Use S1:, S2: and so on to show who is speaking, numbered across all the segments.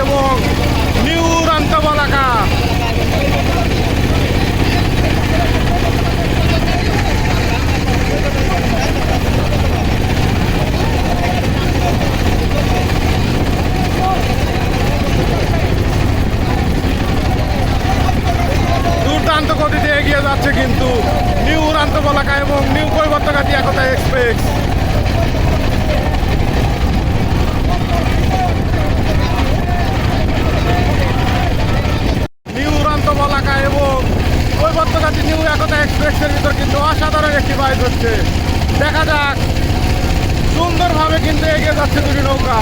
S1: এবং নিউ উড়ান্ত বলাকা দুর্দান্ত গতিতে এগিয়ে যাচ্ছে কিন্তু নিউ উড়ান্ত বলাকা এবং নিউ কৈবর্তকাতি একতা এক্সপ্রেস নিউ উড়ান্ত বলাকা এবং কৈবর্তকাতি নিউ একতা এক্সপ্রেসের ভিতর কিন্তু অসাধারণ হচ্ছে। দেখা যাক। সুন্দরভাবে কিন্তু এগিয়ে যাচ্ছে দুটি নৌকা।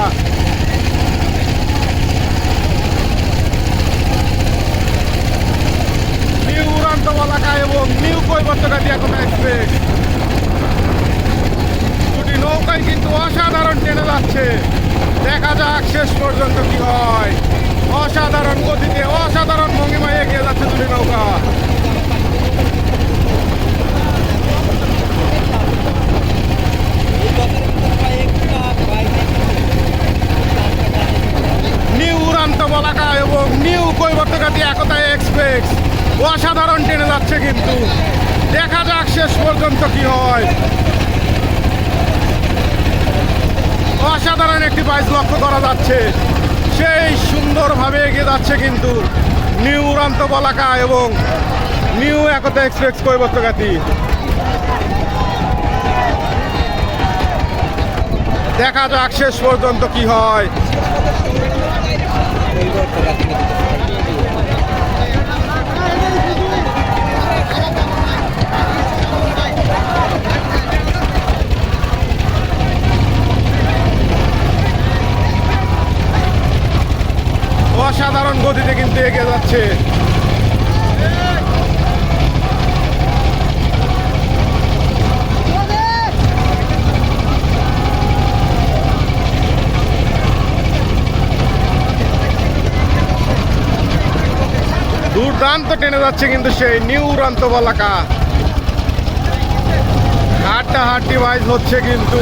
S1: নিউ উড়ান্ত বলাকা এবং নিউ কৈবর্তকাতি একতা এক্সপ্রেস দুটি নৌকায় কিন্তু অসাধারণ টেনে যাচ্ছে। দেখা যাক শেষ পর্যন্ত কি হয় অসাধারণ গতিতে অসাধারণ ভঙ্গিমায় এগিয়ে যাচ্ছে দুটি নৌকা নিউ উড়ান্ত বলাকা এবং নিউ কৈবর্তকাতি একতা এক্সপ্রেস অসাধারণ টেনে যাচ্ছে কিন্তু। দেখা যাক শেষ পর্যন্ত কি হয়। অসাধারণ একটি বাইক লক্ষ্য করা যাচ্ছে। সেই সুন্দরভাবে এগিয়ে যাচ্ছে কিন্তু নিউ উড়ান্ত বলাকা এবং নিউ একতা এক্সপ্রেস কৈবর্তকাতি দেখা যাক শেষ পর্যন্ত কি হয়। অসাধারণ গতিতে কিন্তু এগিয়ে যাচ্ছে। দুর্দান্ত টেনে যাচ্ছে কিন্তু সেই নিউ উড়ান্ত বলাকা। হাড্ডা হাড্ডি বাইজ হচ্ছে কিন্তু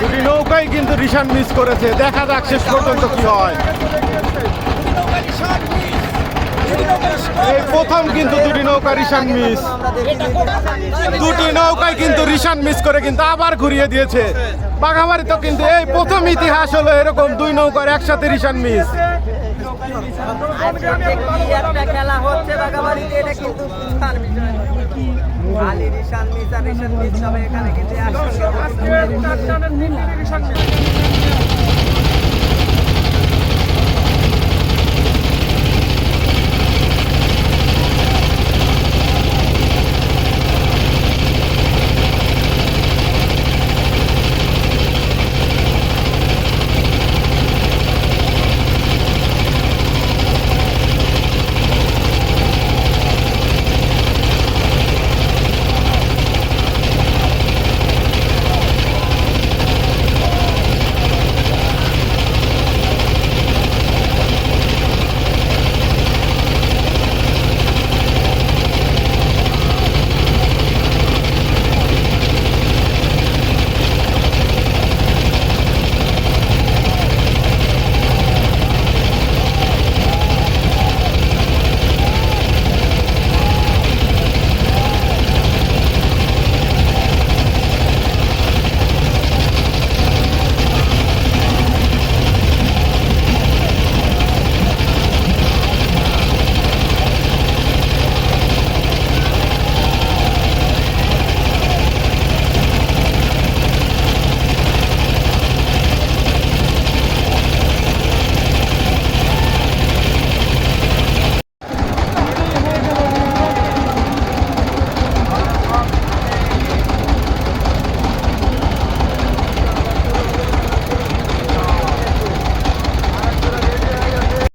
S1: দুটি নৌকাই কিন্তু রিশান মিস করেছে। দেখা যাক শেষ পর্যন্ত কি হয়। প্রথম কিন্তু দুটি নৌকা রিশান মিস। দুটি নৌকায় কিন্তু রিশান মিস করে কিন্তু আবার ঘুরিয়ে দিয়েছে। বাঘামারি তো কিন্তু এই প্রথম ইতিহাস হলো এরকম দুই নৌকার একসাথে রিশান মিস।
S2: একটা খেলা হচ্ছে বাগাবাড়িতে এটা কিন্তু সুস্থার বিষয় খালি রিশান মিস রিশান মিস সবাই এখানে কিন্তু একসঙ্গে